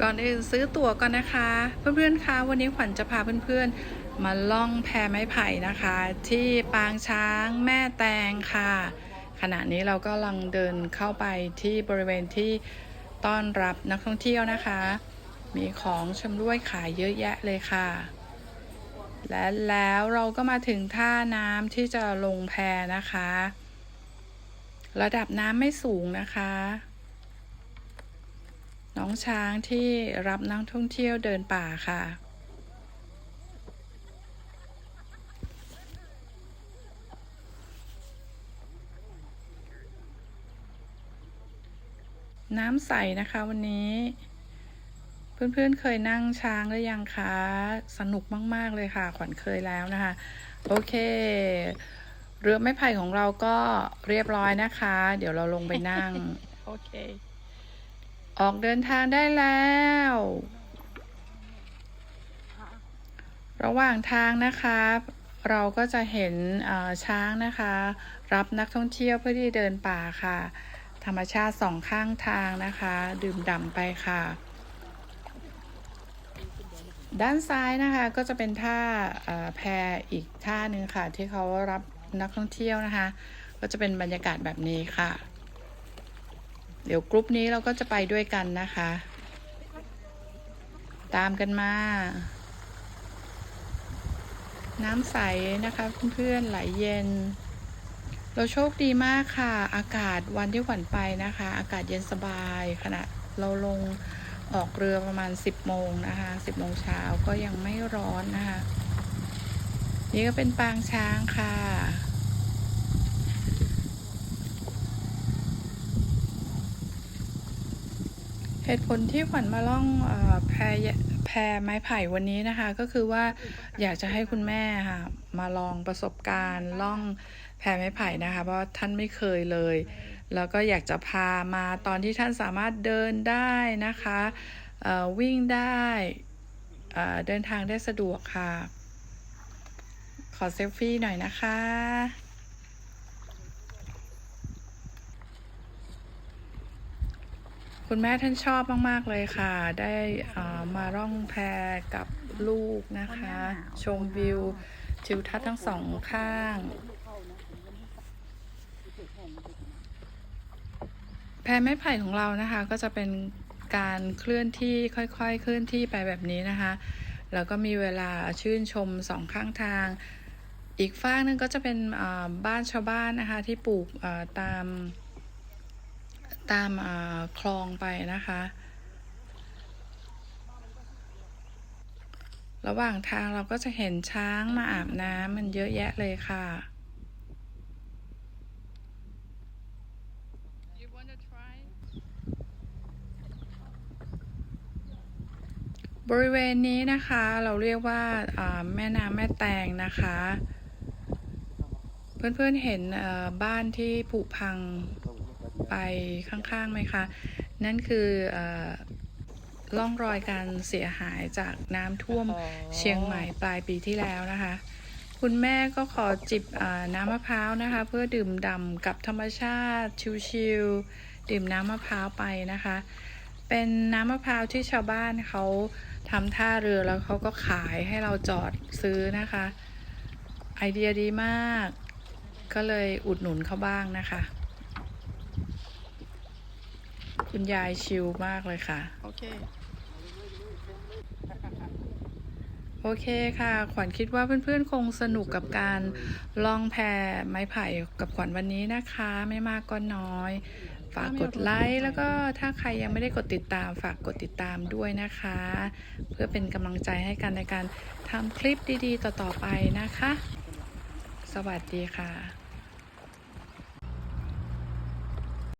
ก่อนอื่นซื้อตั๋วก่อนนะคะ เพื่อนๆคะวันนี้ขวัญจะพาเพื่อนๆ มาล่องแพไม้ไผ่นะคะ ที่ปางช้างแม่แตงค่ะ ขณะนี้เราก็กำลังเดินเข้าไปที่บริเวณที่ต้อนรับนักท่องเที่ยวนะคะ มีของชำร่วยขายเยอะแยะเลยค่ะ และแล้วเราก็มาถึงท่าน้ำที่จะลงแพนะคะ ระดับน้ำไม่สูงนะคะ น้องช้างที่รับนักท่องเที่ยวเดินป่าค่ะ น้ำใสนะคะวันนี้เพื่อนๆ เคยนั่งช้างหรือยังคะ สนุกมาก ๆ เลยค่ะ ขวัญเคยแล้วนะคะ โอเค เรือไม้ไผ่ของเราก็เรียบร้อยนะคะ เดี๋ยวเราลงไปนั่ง โอเค ออกเดินทางได้แล้ว ระหว่างทางนะคะเราก็จะเห็นช้างนะคะ รับนักท่องเที่ยวเพื่อที่เดินป่าค่ะ ธรรมชาติสองข้างทางนะคะ ดื่มด่ำไปค่ะ ด้านซ้ายนะคะก็จะเป็นท่าแพอีกท่าหนึ่งค่ะ ที่เขารับนักท่องเที่ยวนะคะ ก็จะเป็นบรรยากาศแบบนี้ค่ะ เดี๋ยวกรุ๊ปนี้เราก็จะไปด้วยกันนะคะ ตามกันมา น้ำใสนะคะเพื่อนๆไหลเย็น เราโชคดีมากค่ะ อากาศวันที่ขวัญไปนะคะ อากาศเย็นสบายขณะเราลงออกเรือประมาณ 10 โมงนะคะ 10 โมงเช้าก็ยังไม่ร้อนนะคะ นี่ก็เป็นปางช้างค่ะ เหตุผลที่ขวัญมาล่องอแพแพไม้ไผ่วันนี้นะคะ ก็คือว่าอยากจะให้คุณแม่ค่ะมาลองประสบการณ์ล่องแพไม้ไผ่นะคะ เพราะท่านไม่เคยเลย แล้วก็อยากจะพามาตอนที่ท่านสามารถเดินได้นะคะวิ่งได้เดินทางได้สะดวกค่ะ ขอเซลฟี่หน่อยนะคะ คุณแม่ท่านชอบมาก ๆ เลยค่ะ ได้มาร่องแพกับลูกนะคะ ชมวิวทิวทัศน์ทั้งสองข้างแพไม้ไผ่ของเรานะคะ ก็จะเป็นการเคลื่อนที่ค่อยๆ เคลื่อนที่ไปแบบนี้นะคะ แล้วก็มีเวลาชื่นชมสองข้างทาง อีกฝ้ากหนึงก็จะเป็นบ้านชาวบ้านนะคะ ที่ปลูกตาม ตามาคลองไปนะคะ ระหว่างทางเราก็จะเห็นช้างมาอาบน้ำมันเยอะแยะเลยค่ะ บริเวณนี้นะคะเราเรียกว่าแม่น้ำแม่แตงนะคะ เพื่อนๆเห็นบ้านที่ผุพัง ไปข้างๆไหมคะ นั่นคือเอ่อร่องรอยการเสียหายจากน้ำท่วมเชียงใหม่ปลายปีที่แล้วนะคะ คุณแม่ก็ขอจิบอ่าน้ำมะพร้าวนะคะ เพื่อดื่มด่ำกับธรรมชาติชิลๆดื่มน้ำมะพร้าวไปนะคะ เป็นน้ำมะพร้าวที่ชาวบ้านเขาทำท่าเรือแล้วเขาก็ขายให้เราจอดซื้อนะคะ ไอเดียดีมาก ก็เลยอุดหนุนเขาบ้างนะคะ คุณยายชิลมากเลยค่ะ โอเค โอเคค่ะ ขวัญคิดว่าเพื่อนๆ คงสนุกกับการล่องแพไม้ไผ่กับขวัญวันนี้นะคะ ไม่มากก็น้อย ฝากกดไลค์แล้วก็ถ้าใครยังไม่ได้กดติดตาม ฝากกดติดตามด้วยนะคะ เพื่อเป็นกำลังใจให้กันในการทำคลิปดีๆ ต่อๆไปนะคะ สวัสดีค่ะ